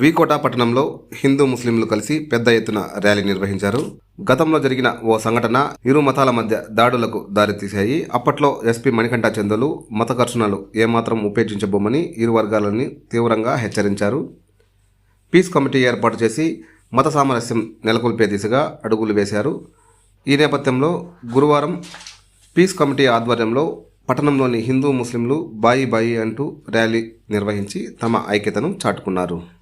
వీకోట పట్టణంలో హిందూ ముస్లింలు కలిసి పెద్ద ఎత్తున ర్యాలీ నిర్వహించారు. గతంలో జరిగిన ఓ సంఘటన ఇరు మతాల మధ్య దాడులకు దారితీశాయి. అప్పట్లో ఎస్పీ మణికంఠ చందులు మత ఘర్షణలు ఏమాత్రం ఉపేక్షించబోమని ఇరు వర్గాలని తీవ్రంగా హెచ్చరించారు. పీస్ కమిటీ ఏర్పాటు చేసి మత సామరస్యం నెలకొల్పే దిశగా అడుగులు వేశారు. ఈ నేపథ్యంలో గురువారం పీస్ కమిటీ ఆధ్వర్యంలో పట్టణంలోని హిందూ ముస్లింలు బాయి బాయి అంటూ ర్యాలీ నిర్వహించి తమ ఐక్యతను చాటుకున్నారు.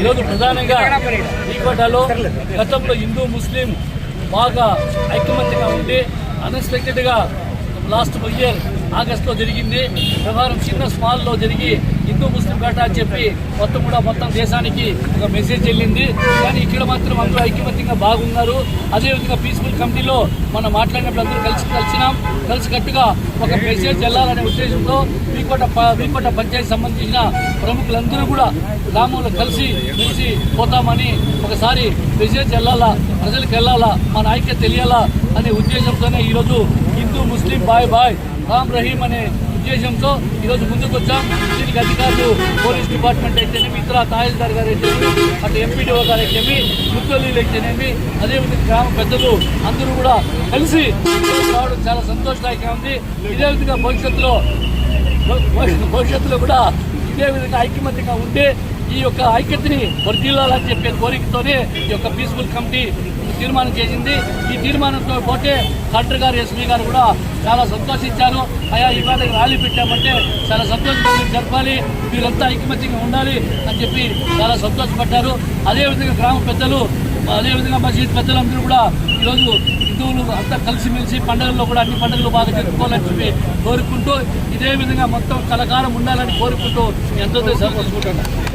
ఈరోజు ప్రధానంగా ఈ కోటలో గతంలో హిందూ ముస్లిం బాగా ఐకమత్యంగా ఉండి అన్ఎక్స్పెక్టెడ్గా లాస్ట్ ఇయర్ ఆగస్టులో జరిగింది. వ్యవహారం చిన్న స్మాల్లో జరిగి హిందూ ముస్లిం పేట అని చెప్పి మొత్తం కూడా మొత్తం దేశానికి ఒక మెసేజ్ వెళ్ళింది. కానీ ఇక్కడ మాత్రం అందరూ ఐక్యమత్యంగా బాగున్నారు. అదేవిధంగా పీస్ఫుల్ కమిటీలో మనం మాట్లాడినప్పుడు అందరూ కలిసి కలిసినాం. కలిసికట్టుగా ఒక మెసేజ్ వెళ్ళాలనే ఉద్దేశంతో వీకోట వీకోట పంచాయతీ సంబంధించిన ప్రముఖులందరూ కూడా గ్రామంలో కలిసి కలిసి పోతామని ఒకసారి మెసేజ్ వెళ్ళాలా ప్రజలకు వెళ్ళాలా మన ఐక్యత తెలియాలా అనే ఉద్దేశంతోనే ఈరోజు హిందూ ముస్లిం బాయ్ బాయ్ రామ్ రహీం అనే ఉద్దేశంతో ఈరోజు ముందుకు వచ్చాం దీనికి అధికారులు పోలీస్ డిపార్ట్మెంట్ అయితేనేమి ఇతర తహసీల్దార్ గారు అయితేనేమి అటు ఎంపీడీఓ గారు అయితేనేమి ముఖ్యులు అయితేనేమి అదేవిధంగా గ్రామ పెద్దలు అందరూ కూడా కలిసి రావడం చాలా సంతోషదాయకంగా ఉంది. ఇదే విధంగా భవిష్యత్తులో భవిష్యత్తులో కూడా ఇదే విధంగా ఐక్యమత్యంగా ఉంటే ఈ యొక్క ఐక్యతని వర్దిల్లాలని చెప్పే కోరికతోనే ఈ యొక్క పీస్ఫుల్ కమిటీ తీర్మానం చేసింది. ఈ తీర్మానంతో పోతే కలెక్టర్ గారు ఎస్పీ గారు కూడా చాలా సంతోషించారు. అయా ఈ పాటకి ర్యాలీ పెట్టామంటే చాలా సంతోషంగా జరపాలి. మీరంతా ఐకమత్యంగా ఉండాలి అని చెప్పి చాలా సంతోషపడ్డారు. అదేవిధంగా గ్రామ పెద్దలు అదేవిధంగా మసీద్ పెద్దలందరూ కూడా ఈరోజు హిందువులు అంతా కలిసిమెలిసి పండుగల్లో కూడా అన్ని పండుగలు బాగా జరుపుకోవాలని చెప్పి కోరుకుంటూ ఇదే విధంగా మొత్తం కలకాలం ఉండాలని కోరుకుంటూ ఎంతో అందరితో సెలవు